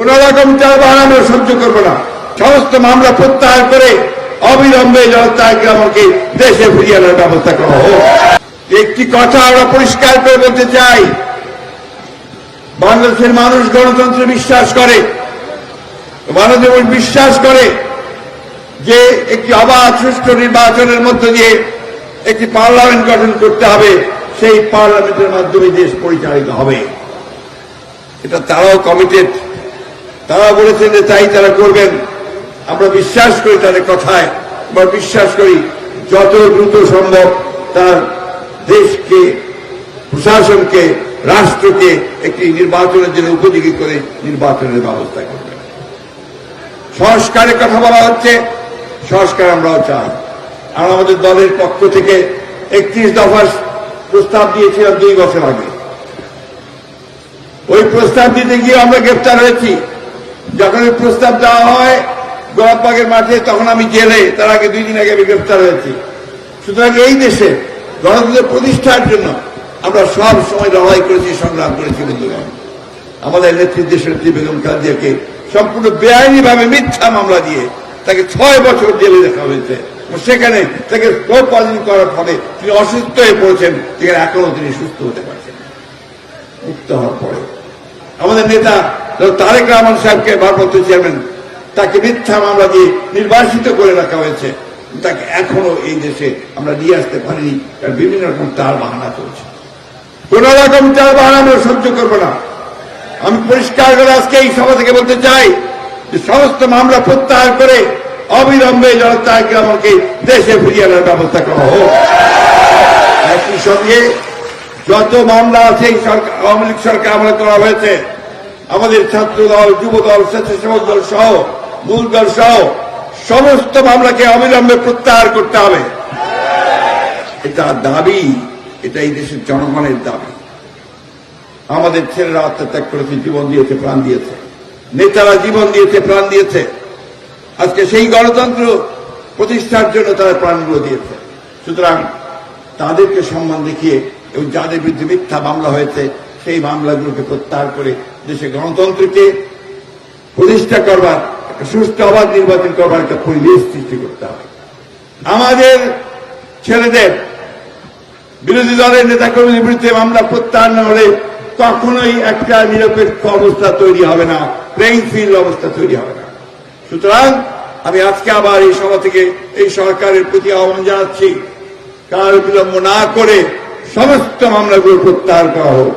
কোন রকম চালবাহান আমরা সহ্য করব না। সমস্ত মামলা প্রত্যাহার করে অবিলম্বে জনতাকে আমাকে দেশে ফিরিয়ে আনার ব্যবস্থা করা হোক একটি কথা আমরা পরিষ্কার করে বলতে চাই। বাংলাদেশের মানুষ গণতন্ত্রে বিশ্বাস করে। বাংলাদেশ বিশ্বাস করে যে একটি অবাধ সুষ্ঠু নির্বাচনের মধ্য দিয়ে একটি পার্লামেন্ট গঠন করতে হবে, সেই পার্লামেন্টের মাধ্যমে দেশ পরিচালিত হবে। এটা তারাও কমিটেড তারা বলেছেন যে তাই তারা করবেন। আমরা বিশ্বাস করি তাদের কথায়। আমরা বিশ্বাস করি যত দ্রুত সম্ভব তার দেশকে, প্রশাসনকে, রাষ্ট্রকে একটি নির্বাচনের জন্য উপযোগী করে নির্বাচনের ব্যবস্থা করবেন। সংস্কারের কথা বলা হচ্ছে, সংস্কার আমরাও চাই। আর আমাদের দলের পক্ষ থেকে একত্রিশ দফার প্রস্তাব দিয়েছিলাম দুই বছর আগে। ওই প্রস্তাব দিতে গিয়ে আমরা গ্রেপ্তার হয়েছি। যখন প্রস্তাব দেওয়া হয় গোলাপবাগের মাঠে, তখন আমি জেলে, তার আগে দুই দিন আগে আমি গ্রেপ্তার হয়েছি। সুতরাং এই দেশে গণতন্ত্রের প্রতিষ্ঠার জন্য আমরা সব সময় লড়াই করেছি, সংগ্রাম করেছি, বন্ধুগণ। আমাদের নেত্রী দেশের বেগম খালদিয়াকে সম্পূর্ণ বেআইনি ভাবে মিথ্যা মামলা দিয়ে তাকে ছয় বছর জেলে দেখা হয়েছে। সেখানে তাকে প্রপালন করার ফলে তিনি অসুস্থ হয়ে পড়েছেন, যেখানে এখনও তিনি সুস্থ হতে পারছেন। মুক্ত হওয়ার পরে। আমাদের নেতা তারেক রহমান সাহেবকে ভারপ্রাপ্ত চেয়ারম্যান, তাকে মিথ্যা মামলা দিয়ে নির্বাসিত করে রাখা হয়েছে। তাকে এখনও এই দেশে আমরা নিয়ে আসতে পারিনি, কারণ বিভিন্ন রকম তার বাহানা চলছে। কোন রকম তার বাহানা আমরা সহ্য করব না। আমি পরিষ্কার করে আজকে এই সভা থেকে বলতে চাই যে সমস্ত মামলা প্রত্যাহার করে অবিলম্বে জনতাকে আমাকে দেশে ফিরিয়ে আনার ব্যবস্থা করা হোক। একই সঙ্গে যত মামলা আছে আওয়ামী লীগ সরকার আমলে করা হয়েছে আমাদের ছাত্র দল যুব দল স্বেচ্ছাসেবক দল সহ, মূল দল সহ, সমস্ত মামলাকে অবিলম্বে প্রত্যাহার করতে হবে। এটা দাবি এটা এই দেশের জনগণের দাবি। আমাদের ছেলেরা আত্মত্যাগ করেছে, জীবন দিয়েছে, প্রাণ দিয়েছে। নেতারা জীবন দিয়েছে, প্রাণ দিয়েছে। আজকে সেই গণতন্ত্র প্রতিষ্ঠার জন্য তারা প্রাণগুলো দিয়েছে। সুতরাং তাদেরকে সম্মান দেখিয়ে এবং যাদের বিরুদ্ধে মিথ্যা মামলা হয়েছে সেই মামলাগুলোকে প্রত্যাহার করে দেশে গণতন্ত্রকে প্রতিষ্ঠা করবার, একটা সুষ্ঠু অবাধ নির্বাচন করবার একটা পরিবেশ সৃষ্টি করতে হবে। আমাদের ছেলেদের, বিরোধী দলের নেতা কর্মীদের বিরুদ্ধে মামলা প্রত্যাহার না হলে কখনোই একটা নিরপেক্ষ অবস্থা তৈরি হবে না প্লেইং ফিল্ড অবস্থা তৈরি হবে না। সুতরাং আমি আজকে আবার এই সভা থেকে এই সরকারের প্রতি আহ্বান জানাচ্ছি, কার বিলম্ব না করে সমস্ত মামলাগুলো প্রত্যাহার করা হোক।